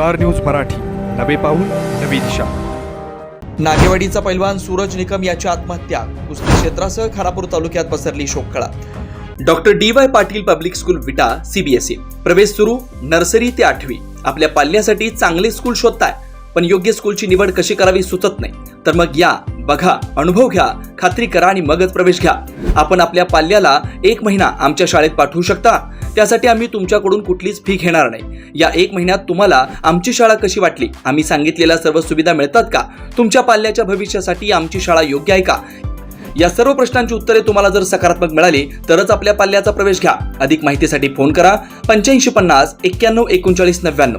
Star news Marathi. नवे पाऊल नवी दिशा. नागेवाडीचा पैलवान सूरज निकम याची आत्महत्या. कुस्ती क्षेत्रासह खानापूर तालुक्यात पसरली शोककळा. Doctor D Y Patil public school Vita CBSE प्रवेश सुरू नर्सरी ते आठवी. आपल्या पाल्यासाठी चांगले स्कूल शोधताय पण योग्य स्कूलची निवड कशी करावी सुचत नाही. तर मग या बघा अनुभव घ्या खात्री करा आणि मगच प्रवेश घ्या. आपण आपल्या पाल्याला एक महिना आमच्या शाळेत पाठवू शकता? त्यासाठी आम्ही तुमच्याकडून कुठलीच फी घेणार नाही. या एक महिन्यात तुम्हाला आमची शाळा कशी वाटली? आम्ही सांगितलेल्या सर्व सुविधा मिळतात का? तुमच्या पाल्याच्या भविष्यासाठी आमची शाळा योग्य आहे का? या सर्व प्रश्नांची उत्तरे तुम्हाला जर सकारात्मक मिळाली तरच आपल्या पाल्याचा प्रवेश घ्या. अधिक माहितीसाठी फोन करा पंच्याऐंशी पन्नास एक्क्याण्णव एकोणचाळीस नव्याण्णव.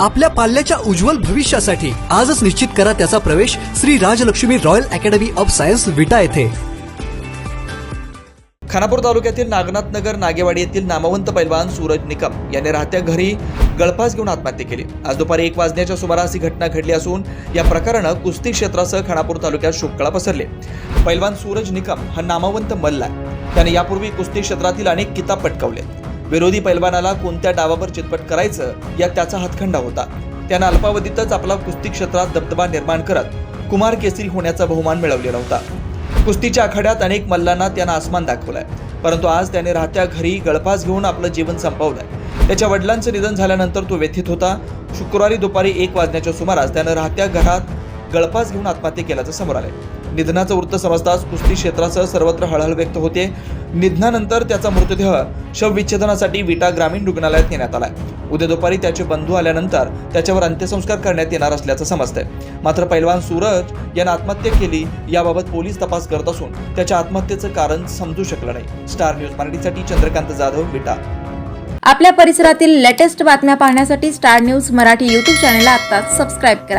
आपल्या पाल्याच्या उज्ज्वल भविष्यासाठी आजच निश्चित करा त्याचा प्रवेश Shri Rajlakshmi royal academy of science Vita येथे. खानापूर तालुक्यातील नागनाथ नगर नागेवाडी येथील नामवंत पैलवान सूरज निकम याने राहत्या घरी गळफास घेऊन आत्महत्या केली. आज दुपारी एक वाजण्याच्या सुमारास ही घटना घडली असून या प्रकरणानं कुस्ती क्षेत्रासह खानापूर तालुक्यात शोककळा पसरले. पैलवान सूरज निकम हा नामवंत मल्ल आहे त्याने यापूर्वी कुस्ती क्षेत्रातील अनेक किताब पटकावले. विरोधी पैलवानाला कोणत्या डावावर चितपट करायचं या त्याचा हातखंडा होता. त्यानं अल्पावधीतच आपला कुस्ती क्षेत्रात दबदबा निर्माण करत कुमार केसरी होण्याचा बहुमान मिळवलेला होता. कुस्तीच्या आखाड्यात अनेक मल्लांना त्यानं आसमान दाखवलाय. परंतु आज त्याने राहत्या घरी गळफास घेऊन आपलं जीवन संपवलंय. त्याच्या वडिलांचं निधन झाल्यानंतर तो व्यथित होता. शुक्रवारी दुपारी एक वाजण्याच्या सुमारास त्यानं राहत्या घरात गळफास घेऊन आत्महत्या केल्याचं समोर आलंय. निधनाचं वृत्त समजताच कुस्ती क्षेत्रासह सर्वत्र हळहळ व्यक्त होते. निधनानंतर त्याचा मृतदेह शवविच्छेदनासाठी विटा ग्रामीण रुग्णालयात नेण्यात आलाय. उद्या दुपारी त्याचे बंधू आल्यानंतर त्याच्यावर अंत्यसंस्कार करण्यात येणार असल्याचं समजतंय. मात्र पैलवान सूरज यानं आत्महत्या केली याबाबत पोलीस तपास करत असून त्याच्या आत्महत्येचं कारण समजू शकलं नाही. स्टार न्यूज मराठीसाठी चंद्रकांत जाधव विटा. आपल्या परिसरातील लेटेस्ट बातम्या पाहण्यासाठी स्टार न्यूज मराठी यूट्यूब चॅनलला आत्ताच सबस्क्राईब करा.